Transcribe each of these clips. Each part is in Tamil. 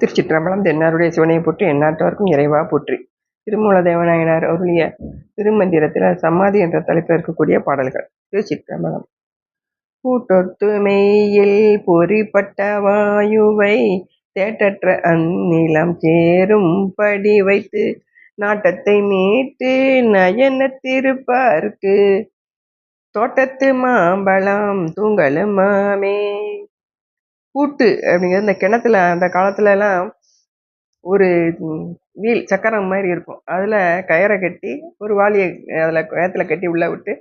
திருச்சிற்றம்பலம் தென்னாருடைய சிவனை போற்றி எந்நாட்டவர்க்கும் இறைவா போற்றி. திருமூல தேவநாயனார் அருளிய திருமந்திரத்தில் சமாதி என்ற தலைப்பில் இருக்கக்கூடிய பாடல்கள். திருச்சிற்றம்பலம். கூட்டொத்து மெய்யில் பொறிப்பட்ட வாயுவை தேட்டற்ற அந்நிலம் சேரும் படி வைத்து நாட்டத்தை மீட்டு நயனத்திருப்பார்க்கு. தோட்டத்து மாம்பழம் தூங்கலுமாமே பூட்டு அப்படிங்கிறது இந்த கிணத்துல அந்த காலத்துல எல்லாம் ஒரு வீல் சக்கரம் மாதிரி இருக்கும். அதில் கயிறை கட்டி ஒரு வாளியை அதில் கயத்தில் கட்டி உள்ளே விட்டு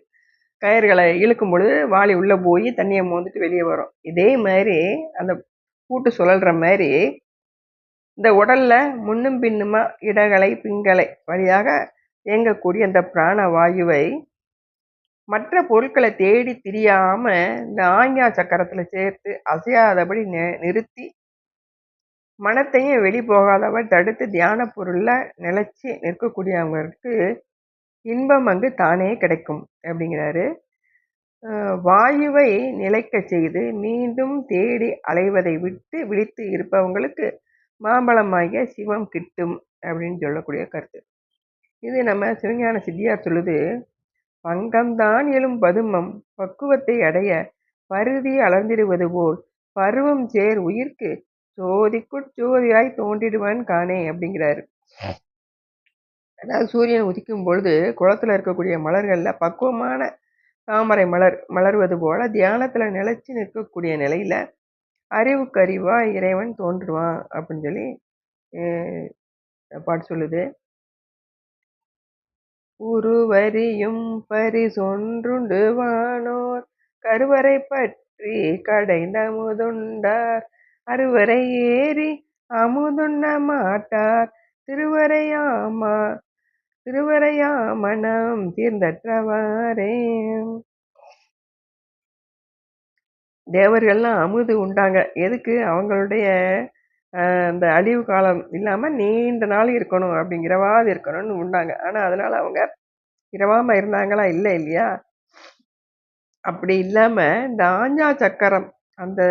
கயிறுகளை இழுக்கும் பொழுது வாளி உள்ளே போய் தண்ணியை மோந்துட்டு வெளியே வரும். இதே மாதிரி அந்த பூட்டு சுழல்ற மாதிரி இந்த உடல்ல முன்னும் பின்னுமா இடகலை பிங்களை வழியாக இயங்கக்கூடிய அந்த பிராண வாயுவை மற்ற பொருட்களை தேடி திரியாம இந்த ஆஞ்ஞா சக்கரத்துல சேர்த்து அசையாதபடி நிறுத்தி மனத்தையும் வெளி போகாதவர் தடுத்து தியான பொருள்ல நிலைச்சி நிற்கக்கூடியவங்களுக்கு இன்பம் அங்கு தானே கிடைக்கும் அப்படிங்கிறாரு. வாயுவை நிலைக்க செய்து மீண்டும் தேடி அலைவதை விட்டு விழித்து இருப்பவங்களுக்கு மாம்பழமாகிய சிவம் கிட்டும் அப்படின்னு சொல்லக்கூடிய கருத்து. இது நம்ம சிவஞான சித்தியார் சொல்லுது பங்கம்தான் எழும் பதுமம் பக்குவத்தை அடைய பருதி அலர்ந்திடுவது போல். பருவம் சேர் உயிர்க்கு ஜோதிக்குள் ஜோதியாய் தோன்றிடுவான் காணே அப்படிங்கிறாரு. அதாவது சூரியன் உதிக்கும் பொழுது குளத்தில் இருக்கக்கூடிய மலர்களில் பக்குவமான தாமரை மலர் மலர்வது போல தியானத்தில் நிலச்சி நிற்கக்கூடிய நிலையில அறிவுக்கு அறிவா இறைவன் தோன்றுவான் அப்படின்னு சொல்லி பாட்டு சொல்லுது. உருவரியும் பரிசொன்றுண்டு வானோர் கருவறை பற்றி கடைந்த முதுண்டார். அறுவரை ஏறி அமுதுண்ண மாட்டார். திருவரையாமா திருவரையாமணம் தீர்ந்தற்றவாரே தேவர்கள்லாம் அமுது உண்டாங்க. எதுக்கு? அவங்களுடைய அந்த அழிவு காலம் இல்லாமல் நீண்ட நாள் இருக்கணும் அப்படிங்கிறவாது இருக்கணும்னு உண்டாங்க. ஆனால் அதனால் அவங்க இரவாமல் இருந்தாங்களா? இல்லை இல்லையா? அப்படி இல்லாமல் இந்த ஆஞ்சா சக்கரம் அந்த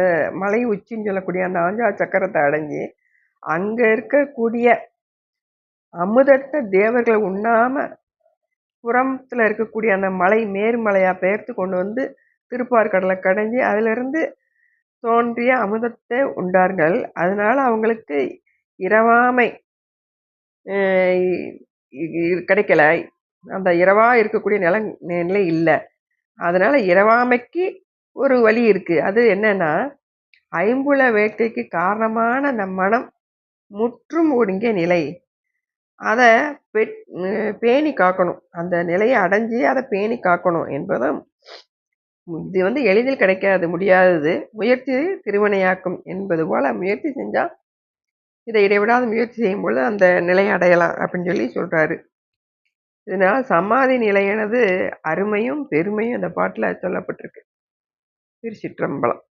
மலை உச்சின்னு சொல்லக்கூடிய அந்த ஆஞ்சா சக்கரத்தை அடைஞ்சு அங்கே இருக்கக்கூடிய அமுதத்த தேவர்களை உண்ணாம புறத்தில் இருக்கக்கூடிய அந்த மலை மேர்மலையாக பெயர்த்து கொண்டு வந்து திருப்பார்கடலை கடைஞ்சி அதிலிருந்து தோன்றிய அமுதத்தை உண்டார்கள். அதனால் அவங்களுக்கு இரவாமை கிடைக்கல. அந்த இரவா இருக்கக்கூடிய நில நிலை இல்லை. அதனால் இரவாமைக்கு ஒரு வழி இருக்குது அது என்னென்னா ஐம்புல வேட்கைக்கு காரணமான அந்த மனம் முற்றும் ஒடுங்கிய நிலை. அதை பெட் பேணி காக்கணும். அந்த நிலையை அடைஞ்சு அதை பேணி காக்கணும் என்பதும் இது வந்து எளிதில் கிடைக்காது முடியாதது. முயற்சி திருவினையாக்கும் என்பது போல முயற்சி செஞ்சால் இதை இடைவிடாத முயற்சி செய்யும் பொழுது அந்த நிலையை அடையலாம் அப்படின்னு சொல்லி சொல்கிறாரு இதனால் சமாதி நிலையானது அருமையும் பெருமையும் அந்த பாட்டில் சொல்லப்பட்டிருக்கு. திருச்சிற்றம்பலம்.